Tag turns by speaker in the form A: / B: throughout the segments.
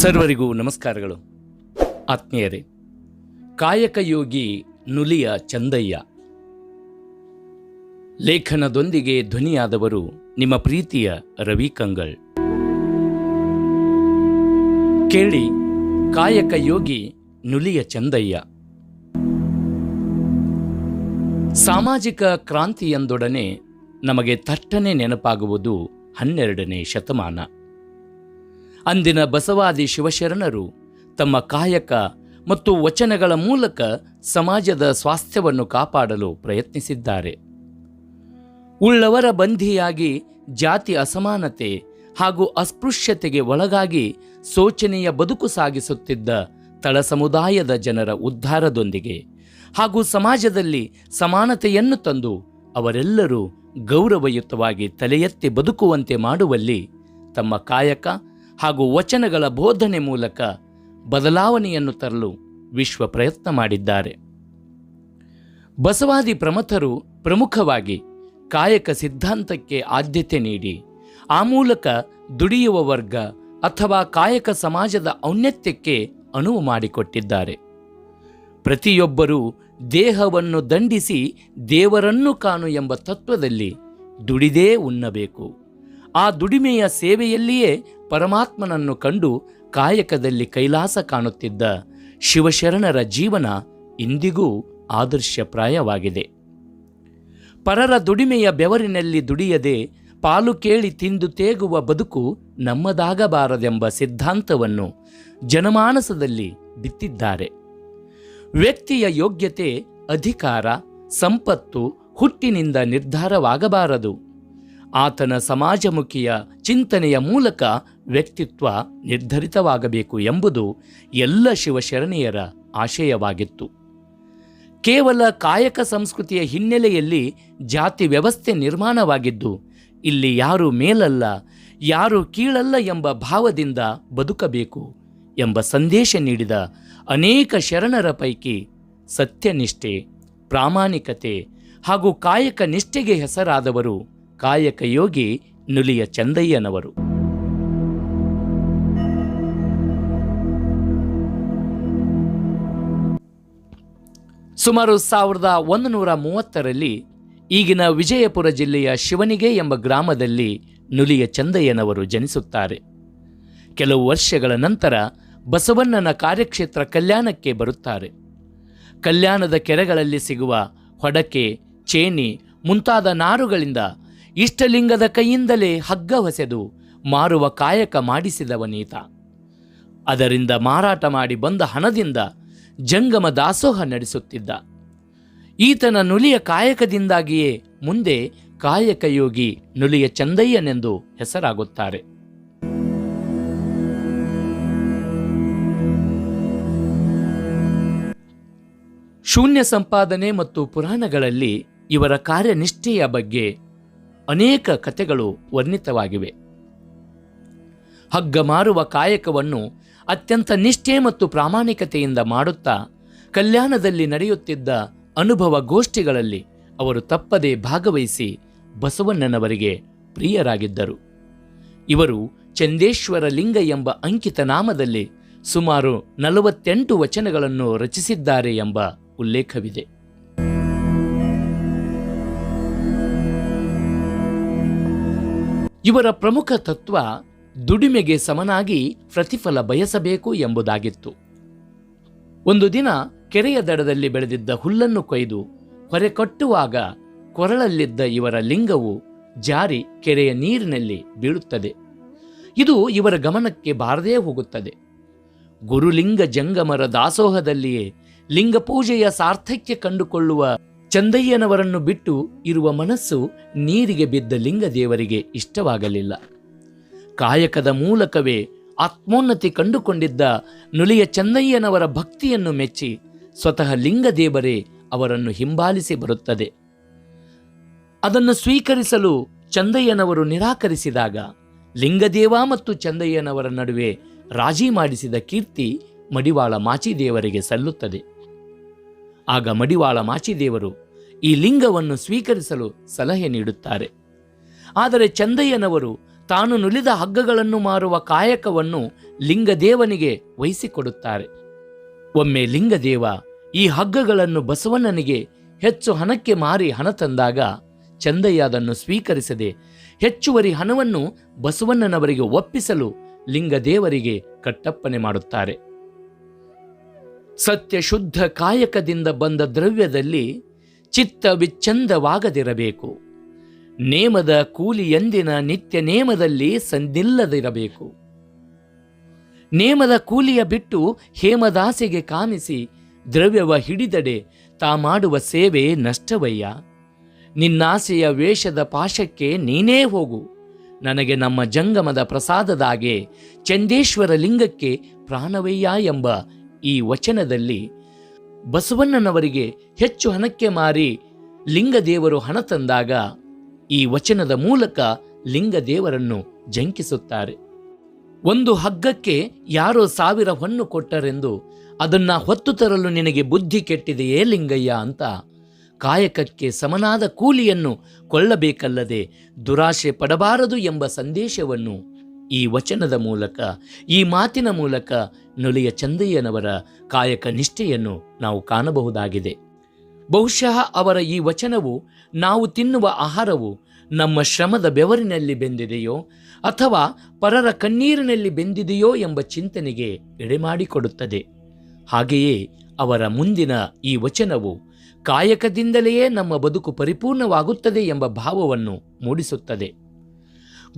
A: ಸರ್ವರಿಗೂ ನಮಸ್ಕಾರಗಳು. ಆತ್ಮೀಯರೇ, ಕಾಯಕ ಯೋಗಿ ನುಲಿಯ ಚಂದಯ್ಯ. ಲೇಖನದೊಂದಿಗೆ ಧ್ವನಿಯಾದವರು ನಿಮ್ಮ ಪ್ರೀತಿಯ ರವಿ ಕಂಗಳ್ ಕೇಳಿ, ಕಾಯಕ ಯೋಗಿ ನುಲಿಯ ಚಂದಯ್ಯ. ಸಾಮಾಜಿಕ ಕ್ರಾಂತಿಯೊಂದೊಡನೆ ನಮಗೆ ತಟ್ಟನೆ ನೆನಪಾಗುವುದು ಹನ್ನೆರಡನೇ ಶತಮಾನ. ಅಂದಿನ ಬಸವಾದಿ ಶಿವಶರಣರು ತಮ್ಮ ಕಾಯಕ ಮತ್ತು ವಚನಗಳ ಮೂಲಕ ಸಮಾಜದ ಸ್ವಾಸ್ಥ್ಯವನ್ನು ಕಾಪಾಡಲು ಪ್ರಯತ್ನಿಸಿದ್ದಾರೆ. ಉಳ್ಳವರ ಬಂಧಿಯಾಗಿ, ಜಾತಿ ಅಸಮಾನತೆ ಹಾಗೂ ಅಸ್ಪೃಶ್ಯತೆಗೆ ಒಳಗಾಗಿ ಶೋಚನೆಯ ಬದುಕು ಸಾಗಿಸುತ್ತಿದ್ದ ತಳ ಸಮುದಾಯದ ಜನರ ಉದ್ಧಾರದೊಂದಿಗೆ ಹಾಗೂ ಸಮಾಜದಲ್ಲಿ ಸಮಾನತೆಯನ್ನು ತಂದು ಅವರೆಲ್ಲರೂ ಗೌರವಯುತವಾಗಿ ತಲೆ ಎತ್ತಿ ಬದುಕುವಂತೆ ಮಾಡುವಲ್ಲಿ ತಮ್ಮ ಕಾಯಕ ಹಾಗೂ ವಚನಗಳ ಬೋಧನೆ ಮೂಲಕ ಬದಲಾವಣೆಯನ್ನು ತರಲು ವಿಶ್ವ ಪ್ರಯತ್ನ ಮಾಡಿದ್ದಾರೆ. ಬಸವಾದಿ ಪ್ರಮಥರು ಪ್ರಮುಖವಾಗಿ ಕಾಯಕ ಸಿದ್ಧಾಂತಕ್ಕೆ ಆದ್ಯತೆ ನೀಡಿ ಆ ಮೂಲಕ ದುಡಿಯುವ ವರ್ಗ ಅಥವಾ ಕಾಯಕ ಸಮಾಜದ ಔನ್ನತ್ಯಕ್ಕೆ ಅನುವು ಮಾಡಿಕೊಟ್ಟಿದ್ದಾರೆ. ಪ್ರತಿಯೊಬ್ಬರೂ ದೇಹವನ್ನು ದಂಡಿಸಿ ದೇವರನ್ನು ಕಾಣು ಎಂಬ ತತ್ವದಲ್ಲಿ ದುಡಿದೇ ಉಣ್ಣಬೇಕು ಆ ದುಡಿಮೆಯ ಸೇವೆಯಲ್ಲಿಯೇ ಪರಮಾತ್ಮನನ್ನು ಕಂಡು ಕಾಯಕದಲ್ಲಿ ಕೈಲಾಸ ಕಾಣುತ್ತಿದ್ದ ಶಿವಶರಣರ ಜೀವನ ಇಂದಿಗೂ ಆದರ್ಶಪ್ರಾಯವಾಗಿದೆ. ಪರರ ದುಡಿಮೆಯ ಬೆವರಿನಲ್ಲಿ ದುಡಿಯದೆ ಪಾಲು ಕೇಳಿ ತಿಂದು ತೇಗುವ ಬದುಕು ನಮ್ಮದಾಗಬಾರದೆಂಬ ಸಿದ್ಧಾಂತವನ್ನು ಜನಮಾನಸದಲ್ಲಿ ಬಿತ್ತಿದ್ದಾರೆ. ವ್ಯಕ್ತಿಯ ಯೋಗ್ಯತೆ, ಅಧಿಕಾರ, ಸಂಪತ್ತು, ಹುಟ್ಟಿನಿಂದ ನಿರ್ಧಾರವಾಗಬಾರದು. ಆತನ ಸಮಾಜಮುಖಿಯ ಚಿಂತನೆಯ ಮೂಲಕ ವ್ಯಕ್ತಿತ್ವ ನಿರ್ಧರಿತವಾಗಬೇಕು ಎಂಬುದು ಎಲ್ಲ ಶಿವಶರಣೆಯರ ಆಶಯವಾಗಿತ್ತು. ಕೇವಲ ಕಾಯಕ ಸಂಸ್ಕೃತಿಯ ಹಿನ್ನೆಲೆಯಲ್ಲಿ ಜಾತಿ ವ್ಯವಸ್ಥೆ ನಿರ್ಮಾಣವಾಗಿದ್ದು, ಇಲ್ಲಿ ಯಾರು ಮೇಲಲ್ಲ, ಯಾರು ಕೀಳಲ್ಲ ಎಂಬ ಭಾವದಿಂದ ಬದುಕಬೇಕು ಎಂಬ ಸಂದೇಶ ನೀಡಿದ ಅನೇಕ ಶರಣರ ಪೈಕಿ ಸತ್ಯನಿಷ್ಠೆ, ಪ್ರಾಮಾಣಿಕತೆ ಹಾಗೂ ಕಾಯಕ ನಿಷ್ಠೆಗೆ ಹೆಸರಾದವರು ಕಾಯಕ ಯೋಗಿ ನುಲಿಯ ಚಂದಯ್ಯನವರು. ಸುಮಾರು ಸಾವಿರದ ಒಂದುನೂರ ಮೂವತ್ತರಲ್ಲಿ ಈಗಿನ ವಿಜಯಪುರ ಜಿಲ್ಲೆಯ ಶಿವನಿಗೆ ಎಂಬ ಗ್ರಾಮದಲ್ಲಿ ನುಲಿಯ ಚಂದಯ್ಯನವರು ಜನಿಸುತ್ತಾರೆ. ಕೆಲವು ವರ್ಷಗಳ ನಂತರ ಬಸವಣ್ಣನ ಕಾರ್ಯಕ್ಷೇತ್ರ ಕಲ್ಯಾಣಕ್ಕೆ ಬರುತ್ತಾರೆ. ಕಲ್ಯಾಣದ ಕೆರೆಗಳಲ್ಲಿ ಸಿಗುವ ಹೊಡಕೆ, ಚೇನಿ ಮುಂತಾದ ನಾರುಗಳಿಂದ ಇಷ್ಟಲಿಂಗದ ಕೈಯಿಂದಲೇ ಹಗ್ಗ ಹೊಸೆದು ಮಾರುವ ಕಾಯಕ ಮಾಡಿಸಿದವನೀತ. ಅದರಿಂದ ಮಾರಾಟ ಮಾಡಿ ಬಂದ ಹಣದಿಂದ ಜಂಗಮ ದಾಸೋಹ ನಡೆಸುತ್ತಿದ್ದ. ಈತನ ನುಲಿಯ ಕಾಯಕದಿಂದಾಗಿಯೇ ಮುಂದೆ ಕಾಯಕ ಯೋಗಿ ನುಲಿಯ ಚಂದಯ್ಯನೆಂದು ಹೆಸರಾಗುತ್ತಾರೆ. ಶೂನ್ಯ ಸಂಪಾದನೆ ಮತ್ತು ಪುರಾಣಗಳಲ್ಲಿ ಇವರ ಕಾರ್ಯನಿಷ್ಠೆಯ ಬಗ್ಗೆ ಅನೇಕ ಕಥೆಗಳು ವರ್ಣಿತವಾಗಿವೆ. ಹಗ್ಗ ಮಾರುವ ಕಾಯಕವನ್ನು ಅತ್ಯಂತ ನಿಷ್ಠೆ ಮತ್ತು ಪ್ರಾಮಾಣಿಕತೆಯಿಂದ ಮಾಡುತ್ತಾ ಕಲ್ಯಾಣದಲ್ಲಿ ನಡೆಯುತ್ತಿದ್ದ ಅನುಭವ ಗೋಷ್ಠಿಗಳಲ್ಲಿ ಅವರು ತಪ್ಪದೇ ಭಾಗವಹಿಸಿ ಬಸವಣ್ಣನವರಿಗೆ ಪ್ರಿಯರಾಗಿದ್ದರು. ಇವರು ಚಂದೇಶ್ವರ ಲಿಂಗ ಎಂಬ ಅಂಕಿತ ನಾಮದಲ್ಲಿ ಸುಮಾರು ನಲವತ್ತೆಂಟು ವಚನಗಳನ್ನು ರಚಿಸಿದ್ದಾರೆ ಎಂಬ ಉಲ್ಲೇಖವಿದೆ. ಇವರ ಪ್ರಮುಖ ತತ್ವ ದುಡಿಮೆಗೆ ಸಮನಾಗಿ ಪ್ರತಿಫಲ ಬಯಸಬೇಕು ಎಂಬುದಾಗಿತ್ತು. ಒಂದು ದಿನ ಕೆರೆಯ ದಡದಲ್ಲಿ ಬೆಳೆದಿದ್ದ ಹುಲ್ಲನ್ನು ಕೊಯ್ದು ಹೊರೆ ಕಟ್ಟುವಾಗ ಕೊರಳಲ್ಲಿದ್ದ ಇವರ ಲಿಂಗವು ಜಾರಿ ಕೆರೆಯ ನೀರಿನಲ್ಲಿ ಬೀಳುತ್ತದೆ. ಇದು ಇವರ ಗಮನಕ್ಕೆ ಬಾರದೇ ಹೋಗುತ್ತದೆ. ಗುರುಲಿಂಗ ಜಂಗಮರ ದಾಸೋಹದಲ್ಲಿಯೇ ಲಿಂಗ ಪೂಜೆಯ ಸಾರ್ಥಕ್ಯ ಕಂಡುಕೊಳ್ಳುವ ಚಂದಯ್ಯನವರನ್ನು ಬಿಟ್ಟು ಇರುವ ಮನಸ್ಸು ನೀರಿಗೆ ಬಿದ್ದ ಲಿಂಗ ದೇವರಿಗೆ ಇಷ್ಟವಾಗಲಿಲ್ಲ. ಕಾಯಕದ ಮೂಲಕವೇ ಆತ್ಮೋನ್ನತಿ ಕಂಡುಕೊಂಡಿದ್ದ ನುಲಿಯ ಚಂದಯ್ಯನವರ ಭಕ್ತಿಯನ್ನು ಮೆಚ್ಚಿ ಸ್ವತಃ ಲಿಂಗದೇವರೇ ಅವರನ್ನು ಹಿಂಬಾಲಿಸಿ ಬರುತ್ತದೆ. ಅದನ್ನು ಸ್ವೀಕರಿಸಲು ಚಂದಯ್ಯನವರು ನಿರಾಕರಿಸಿದಾಗ ಲಿಂಗದೇವ ಮತ್ತು ಚಂದಯ್ಯನವರ ನಡುವೆ ರಾಜಿ ಮಾಡಿಸಿದ ಕೀರ್ತಿ ಮಡಿವಾಳ ಮಾಚಿದೇವರಿಗೆ ಸಲ್ಲುತ್ತದೆ. ಆಗ ಮಡಿವಾಳ ಮಾಚಿದೇವರು ಈ ಲಿಂಗವನ್ನು ಸ್ವೀಕರಿಸಲು ಸಲಹೆ ನೀಡುತ್ತಾರೆ. ಆದರೆ ಚಂದಯ್ಯನವರು ತಾನು ನುಲಿದ ಹಗ್ಗಗಳನ್ನು ಮಾರುವ ಕಾಯಕವನ್ನು ಲಿಂಗದೇವನಿಗೆ ವಹಿಸಿಕೊಡುತ್ತಾರೆ. ಒಮ್ಮೆ ಲಿಂಗದೇವ ಈ ಹಗ್ಗಗಳನ್ನು ಬಸವಣ್ಣನಿಗೆ ಹೆಚ್ಚು ಹಣಕ್ಕೆ ಮಾರಿ ಹಣ ತಂದಾಗ ಚಂದಯ್ಯ ಅದನ್ನು ಸ್ವೀಕರಿಸದೆ ಹೆಚ್ಚುವರಿ ಹಣವನ್ನು ಬಸವಣ್ಣನವರಿಗೆ ಒಪ್ಪಿಸಲು ಲಿಂಗದೇವರಿಗೆ ಕಟ್ಟಪ್ಪನೆ ಮಾಡುತ್ತಾರೆ. ಸತ್ಯ ಶುದ್ಧ ಕಾಯಕದಿಂದ ಬಂದ ದ್ರವ್ಯದಲ್ಲಿ ಚಿತ್ತ ವಿಚ್ಛಂದವಾಗದಿರಬೇಕು. ನೇಮದ ಕೂಲಿ ಎಂದಿನ ನಿತ್ಯ ನೇಮದಲ್ಲಿ ಸಂದಿಲ್ಲದಿರಬೇಕು ನೇಮದ ಕೂಲಿಯ ಬಿಟ್ಟು ಹೇಮದಾಸೆಗೆ ಕಾಮಿಸಿ ದ್ರವ್ಯವ ಹಿಡಿದಡೆ ತಾ ಮಾಡುವ ಸೇವೆ ನಷ್ಟವಯ್ಯ. ನಿನ್ನಾಸೆಯ ವೇಷದ ಪಾಶಕ್ಕೆ ನೀನೇ ಹೋಗು. ನನಗೆ ನಮ್ಮ ಜಂಗಮದ ಪ್ರಸಾದದಾಗೆ ಚಂದೇಶ್ವರ ಲಿಂಗಕ್ಕೆ ಪ್ರಾಣವಯ್ಯ ಎಂಬ ಈ ವಚನದಲ್ಲಿ ಬಸವಣ್ಣನವರಿಗೆ ಹೆಚ್ಚು ಹಣಕ್ಕೆ ಮಾರಿ ಲಿಂಗದೇವರು ಹಣ ತಂದಾಗ ಈ ವಚನದ ಮೂಲಕ ಲಿಂಗದೇವರನ್ನು ಜಂಕಿಸುತ್ತಾರೆ. ಒಂದು ಹಗ್ಗಕ್ಕೆ ಯಾರೋ ಸಾವಿರ ಹೊನ್ನು ಕೊಟ್ಟರೆಂದು ಅದನ್ನು ಹೊತ್ತು ತರಲು ನಿನಗೆ ಬುದ್ಧಿ ಕೆಟ್ಟಿದೆಯೇ ಲಿಂಗಯ್ಯ ಅಂತ ಕಾಯಕಕ್ಕೆ ಸಮನಾದ ಕೂಲಿಯನ್ನು ಕೊಳ್ಳಬೇಕಲ್ಲದೆ ದುರಾಶೆ ಪಡಬಾರದು ಎಂಬ ಸಂದೇಶವನ್ನು ಈ ವಚನದ ಮೂಲಕ, ಈ ಮಾತಿನ ಮೂಲಕ ನುಲಿಯ ಚಂದಯ್ಯನವರ ಕಾಯಕ ನಿಷ್ಠೆಯನ್ನು ನಾವು ಕಾಣಬಹುದಾಗಿದೆ. ಬಹುಶಃ ಅವರ ಈ ವಚನವು ನಾವು ತಿನ್ನುವ ಆಹಾರವು ನಮ್ಮ ಶ್ರಮದ ಬೆವರಿನಲ್ಲಿ ಬೆಂದಿದೆಯೋ ಅಥವಾ ಪರರ ಕಣ್ಣೀರಿನಲ್ಲಿ ಬೆಂದಿದೆಯೋ ಎಂಬ ಚಿಂತನೆಗೆ ಎಡೆಮಾಡಿಕೊಡುತ್ತದೆ. ಹಾಗೆಯೇ ಅವರ ಮುಂದಿನ ಈ ವಚನವು ಕಾಯಕದಿಂದಲೇ ನಮ್ಮ ಬದುಕು ಪರಿಪೂರ್ಣವಾಗುತ್ತದೆ ಎಂಬ ಭಾವವನ್ನು ಮೂಡಿಸುತ್ತದೆ.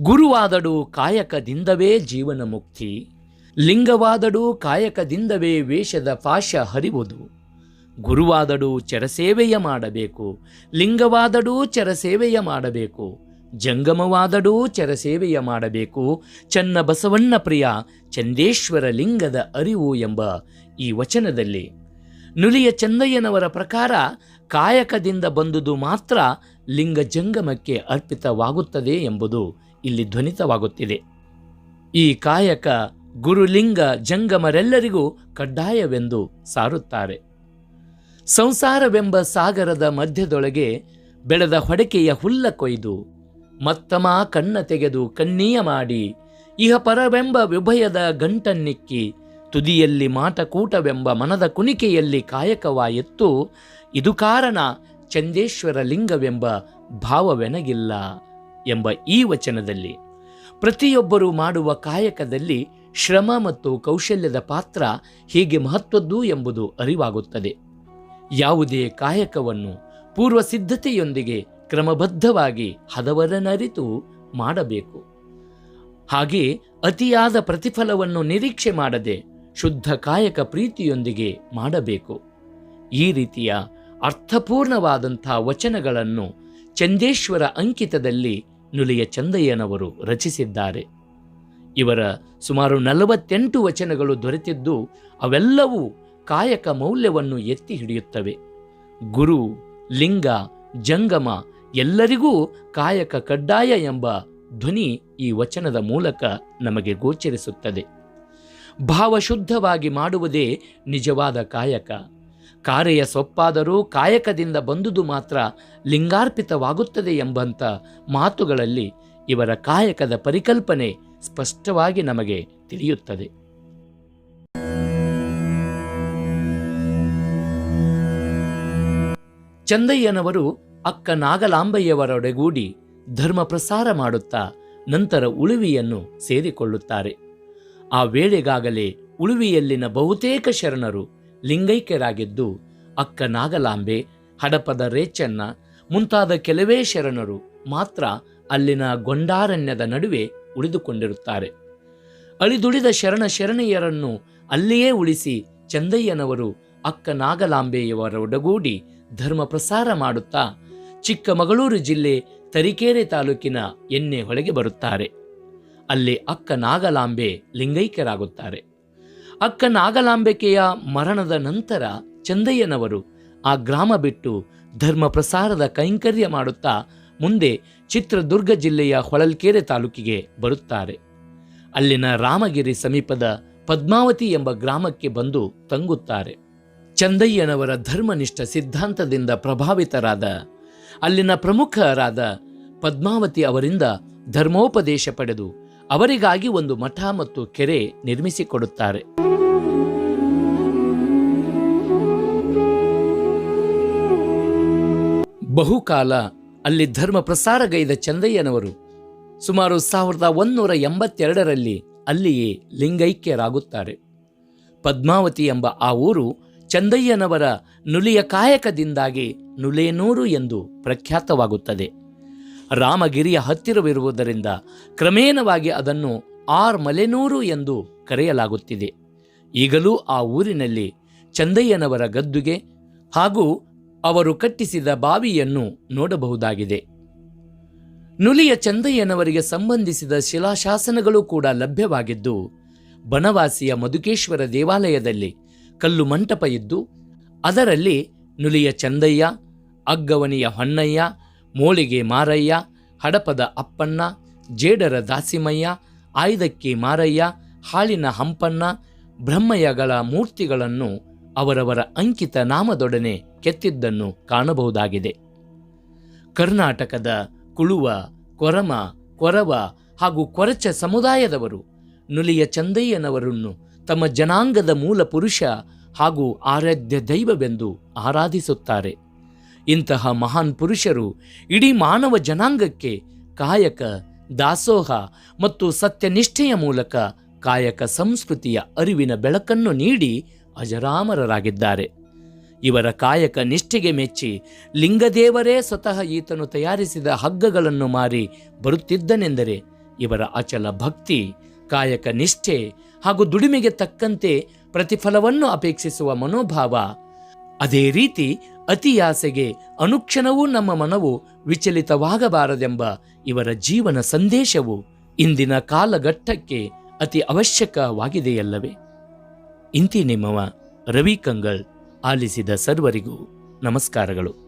A: ಗುರುವಾದಡು ಕಾಯಕದಿಂದವೇ ಜೀವನ ಮುಕ್ತಿ ಲಿಂಗವಾದಡು ಕಾಯಕದಿಂದವೇ ವೇಷದ ಪಾಶ ಹರಿವುದು. ಗುರುವಾದಡು ಚರಸೇವೆಯ ಮಾಡಬೇಕು, ಲಿಂಗವಾದಡೂ ಚರಸೇವೆಯ ಮಾಡಬೇಕು, ಜಂಗಮವಾದಡೂ ಚರಸೇವೆಯ ಮಾಡಬೇಕು ಚನ್ನ ಬಸವಣ್ಣ ಪ್ರಿಯ ಚಂದೇಶ್ವರ ಲಿಂಗದ ಅರಿವು ಎಂಬ ಈ ವಚನದಲ್ಲಿ. ನುಲಿಯ ಚಂದಯ್ಯನವರ ಪ್ರಕಾರ ಕಾಯಕದಿಂದ ಬಂದುದು ಮಾತ್ರ ಲಿಂಗ ಜಂಗಮಕ್ಕೆ ಅರ್ಪಿತವಾಗುತ್ತದೆ ಎಂಬುದು ಇಲ್ಲಿ ಧ್ವನಿತವಾಗುತ್ತಿದೆ. ಈ ಕಾಯಕ ಗುರುಲಿಂಗ ಜಂಗಮರೆಲ್ಲರಿಗೂ ಕಡ್ಡಾಯವೆಂದು ಸಾರುತ್ತಾರೆ. ಸಂಸಾರವೆಂಬ ಸಾಗರದ ಮಧ್ಯದೊಳಗೆ ಬೆಳೆದ ಹೊಡಕೆಯ ಹುಲ್ಲ ಕೊಯ್ದು ಮತ್ತಮ ಕಣ್ಣ ತೆಗೆದು ಕಣ್ಣೀಯ ಮಾಡಿ ಇಹ ಪರವೆಂಬ ವಿಭಯದ ಗಂಟನ್ನಿಕ್ಕಿ ತುದಿಯಲ್ಲಿ ಮಾಟಕೂಟವೆಂಬ ಮನದ ಕುಣಿಕೆಯಲ್ಲಿ ಕಾಯಕವಾಯಿತ್ತು ಇದು ಕಾರಣ ಚಂದೇಶ್ವರ ಲಿಂಗವೆಂಬ ಭಾವವೆನಗಿಲ್ಲ. ಎಂಬ ಈ ವಚನದಲ್ಲಿ ಪ್ರತಿಯೊಬ್ಬರು ಮಾಡುವ ಕಾಯಕದಲ್ಲಿ ಶ್ರಮ ಮತ್ತು ಕೌಶಲ್ಯದ ಪಾತ್ರ ಹೇಗೆ ಮಹತ್ವದ್ದು ಎಂಬುದು ಅರಿವಾಗುತ್ತದೆ. ಯಾವುದೇ ಕಾಯಕವನ್ನು ಪೂರ್ವ ಸಿದ್ಧತೆಯೊಂದಿಗೆ ಕ್ರಮಬದ್ಧವಾಗಿ ಹದವರನರಿತು ಮಾಡಬೇಕು. ಹಾಗೆ ಅತಿಯಾದ ಪ್ರತಿಫಲವನ್ನು ನಿರೀಕ್ಷೆ ಮಾಡದೆ ಶುದ್ಧ ಕಾಯಕ ಪ್ರೀತಿಯೊಂದಿಗೆ ಮಾಡಬೇಕು. ಈ ರೀತಿಯ ಅರ್ಥಪೂರ್ಣವಾದಂಥ ವಚನಗಳನ್ನು ಚಂದೇಶ್ವರ ಅಂಕಿತದಲ್ಲಿ ನುಲಿಯ ಚಂದಯ್ಯನವರು ರಚಿಸಿದ್ದಾರೆ. ಇವರ ಸುಮಾರು ನಲವತ್ತೆಂಟು ವಚನಗಳು ದೊರೆತಿದ್ದು ಅವೆಲ್ಲವೂ ಕಾಯಕ ಮೌಲ್ಯವನ್ನು ಎತ್ತಿ ಹಿಡಿಯುತ್ತವೆ. ಗುರು, ಲಿಂಗ, ಜಂಗಮ ಎಲ್ಲರಿಗೂ ಕಾಯಕ ಕಡ್ಡಾಯ ಎಂಬ ಧ್ವನಿ ಈ ವಚನದ ಮೂಲಕ ನಮಗೆ ಗೋಚರಿಸುತ್ತದೆ. ಭಾವಶುದ್ಧವಾಗಿ ಮಾಡುವುದೇ ನಿಜವಾದ ಕಾಯಕ. ಕಾರೆಯ ಸೊಪ್ಪಾದರೂ ಕಾಯಕದಿಂದ ಬಂದುದು ಮಾತ್ರ ಲಿಂಗಾರ್ಪಿತವಾಗುತ್ತದೆ ಎಂಬಂಥ ಮಾತುಗಳಲ್ಲಿ ಇವರ ಕಾಯಕದ ಪರಿಕಲ್ಪನೆ ಸ್ಪಷ್ಟವಾಗಿ ನಮಗೆ ತಿಳಿಯುತ್ತದೆ. ಚಂದಯ್ಯನವರು ಅಕ್ಕ ನಾಗಲಾಂಬಯ್ಯವರೊಡೆಗೂಡಿ ಧರ್ಮ ಪ್ರಸಾರ ಮಾಡುತ್ತಾ ನಂತರ ಉಳುವಿಯನ್ನು ಸೇರಿಕೊಳ್ಳುತ್ತಾರೆ. ಆ ವೇಳೆಗಾಗಲೇ ಉಳುವಿಯಲ್ಲಿನ ಬಹುತೇಕ ಶರಣರು ಲಿಂಗೈಕ್ಯರಾಗಿದ್ದು ಅಕ್ಕ ನಾಗಲಾಂಬೆ ಹಡಪದ ರೇಚನ್ನ ಮುಂತಾದ ಕೆಲವೇ ಶರಣರು ಮಾತ್ರ ಅಲ್ಲಿನ ಗೊಂಡಾರಣ್ಯದ ನಡುವೆ ಉಳಿದುಕೊಂಡಿರುತ್ತಾರೆ. ಅಳಿದುಳಿದ ಶರಣ ಶರಣೆಯರನ್ನು ಅಲ್ಲಿಯೇ ಉಳಿಸಿ ಚಂದಯ್ಯನವರು ಅಕ್ಕ ನಾಗಲಾಂಬೆಯವರೊಡಗೂಡಿ ಧರ್ಮ ಪ್ರಸಾರ ಮಾಡುತ್ತಾ ಚಿಕ್ಕಮಗಳೂರು ಜಿಲ್ಲೆ ತರೀಕೆರೆ ತಾಲೂಕಿನ ಎಣ್ಣೆ ಹೊಳೆಗೆ ಬರುತ್ತಾರೆ. ಅಲ್ಲಿ ಅಕ್ಕ ನಾಗಲಾಂಬೆ ಲಿಂಗೈಕ್ಯರಾಗುತ್ತಾರೆ. ಅಕ್ಕ ನಾಗಲಾಂಬಿಕೆಯ ಮರಣದ ನಂತರ ಚಂದಯ್ಯನವರು ಆ ಗ್ರಾಮ ಬಿಟ್ಟು ಧರ್ಮ ಪ್ರಸಾರದ ಕೈಂಕರ್ಯ ಮಾಡುತ್ತಾ ಮುಂದೆ ಚಿತ್ರದುರ್ಗ ಜಿಲ್ಲೆಯ ಹೊಳಲ್ಕೆರೆ ತಾಲೂಕಿಗೆ ಬರುತ್ತಾರೆ. ಅಲ್ಲಿನ ರಾಮಗಿರಿ ಸಮೀಪದ ಪದ್ಮಾವತಿ ಎಂಬ ಗ್ರಾಮಕ್ಕೆ ಬಂದು ತಂಗುತ್ತಾರೆ. ಚಂದಯ್ಯನವರ ಧರ್ಮನಿಷ್ಠ ಸಿದ್ಧಾಂತದಿಂದ ಪ್ರಭಾವಿತರಾದ ಅಲ್ಲಿನ ಪ್ರಮುಖರಾದ ಪದ್ಮಾವತಿ ಅವರಿಂದ ಧರ್ಮೋಪದೇಶ ಪಡೆದು ಅವರಿಗಾಗಿ ಒಂದು ಮಠ ಮತ್ತು ಕೆರೆ ನಿರ್ಮಿಸಿಕೊಡುತ್ತಾರೆ. ಬಹುಕಾಲ ಅಲ್ಲಿ ಧರ್ಮ ಪ್ರಸಾರಗೈದ ಚಂದಯ್ಯನವರು ಸುಮಾರು ಸಾವಿರದ ಒಂದೂರ ಎಂಬತ್ತೆರಡರಲ್ಲಿ ಅಲ್ಲಿಯೇ ಲಿಂಗೈಕ್ಯರಾಗುತ್ತಾರೆ. ಪದ್ಮಾವತಿ ಎಂಬ ಆ ಊರು ಚಂದಯ್ಯನವರ ನುಲಿಯ ಕಾಯಕದಿಂದಾಗಿ ನುಲೇನೂರು ಎಂದು ಪ್ರಖ್ಯಾತವಾಗುತ್ತದೆ. ರಾಮಗಿರಿಯ ಹತ್ತಿರವಿರುವುದರಿಂದ ಕ್ರಮೇಣವಾಗಿ ಅದನ್ನು ಆರ್ ಮಲೆನೂರು ಎಂದು ಕರೆಯಲಾಗುತ್ತಿದೆ. ಈಗಲೂ ಆ ಊರಿನಲ್ಲಿ ಚಂದಯ್ಯನವರ ಗದ್ದುಗೆ ಹಾಗೂ ಅವರು ಕಟ್ಟಿಸಿದ ಬಾವಿಯನ್ನು ನೋಡಬಹುದಾಗಿದೆ. ನುಲಿಯ ಚಂದಯ್ಯನವರಿಗೆ ಸಂಬಂಧಿಸಿದ ಶಿಲಾಶಾಸನಗಳು ಕೂಡ ಲಭ್ಯವಾಗಿದ್ದು, ಬನವಾಸಿಯ ಮಧುಕೇಶ್ವರ ದೇವಾಲಯದಲ್ಲಿ ಕಲ್ಲು ಮಂಟಪ ಇದ್ದು, ಅದರಲ್ಲಿ ನುಲಿಯ ಚಂದಯ್ಯ, ಅಗ್ಗವನಿಯ ಹೊನ್ನಯ್ಯ, ಮೋಳಿಗೆ ಮಾರಯ್ಯ, ಹಡಪದ ಅಪ್ಪಣ್ಣ, ಜೇಡರ ದಾಸಿಮಯ್ಯ ಆಯ್ದಕ್ಕಿ ಮಾರಯ್ಯ ಹಾಳಿನ ಹಂಪಣ್ಣ ಬ್ರಹ್ಮಯ್ಯಗಳ ಮೂರ್ತಿಗಳನ್ನು ಅವರವರ ಅಂಕಿತ ನಾಮದೊಡನೆ ಕೆತ್ತಿದ್ದನ್ನು ಕಾಣಬಹುದಾಗಿದೆ. ಕರ್ನಾಟಕದ ಕುಳುವ, ಕೊರಮ, ಕೊರವ ಹಾಗೂ ಕೊರಚ ಸಮುದಾಯದವರು ನುಲಿಯ ಚಂದಯ್ಯನವರನ್ನು ತಮ್ಮ ಜನಾಂಗದ ಮೂಲ ಪುರುಷ ಹಾಗೂ ಆರಾಧ್ಯ ದೈವವೆಂದು ಆರಾಧಿಸುತ್ತಾರೆ. ಇಂತಹ ಮಹಾನ್ ಪುರುಷರು ಇಡೀ ಮಾನವ ಜನಾಂಗಕ್ಕೆ ಕಾಯಕ, ದಾಸೋಹ ಮತ್ತು ಸತ್ಯನಿಷ್ಠೆಯ ಮೂಲಕ ಕಾಯಕ ಸಂಸ್ಕೃತಿಯ ಅರಿವಿನ ಬೆಳಕನ್ನು ನೀಡಿ ಅಜರಾಮರರಾಗಿದ್ದಾರೆ. ಇವರ ಕಾಯಕ ನಿಷ್ಠೆಗೆ ಮೆಚ್ಚಿ ಲಿಂಗದೇವರೇ ಸ್ವತಃ ಈತನು ತಯಾರಿಸಿದ ಹಗ್ಗಗಳನ್ನು ಮಾರಿ ಬರುತ್ತಿದ್ದನೆಂದರೆ ಇವರ ಅಚಲ ಭಕ್ತಿ, ಕಾಯಕ ನಿಷ್ಠೆ ಹಾಗೂ ದುಡಿಮೆಗೆ ತಕ್ಕಂತೆ ಪ್ರತಿಫಲವನ್ನು ಅಪೇಕ್ಷಿಸುವ ಮನೋಭಾವ. ಅದೇ ರೀತಿ ಅತಿಯಾಸೆಗೆ ಅನುಕ್ಷಣವೂ ನಮ್ಮ ಮನವು ವಿಚಲಿತವಾಗಬಾರದೆಂಬ ಇವರ ಜೀವನ ಸಂದೇಶವು ಇಂದಿನ ಕಾಲಘಟ್ಟಕ್ಕೆ ಅತಿ ಅವಶ್ಯಕವಾಗಿದೆಯಲ್ಲವೇ. ಇಂತಿ ನಿಮ್ಮವ ರವಿ ಕಂಗಳ್ ಆಲಿಸಿದ ಸರ್ವರಿಗೂ ನಮಸ್ಕಾರಗಳು.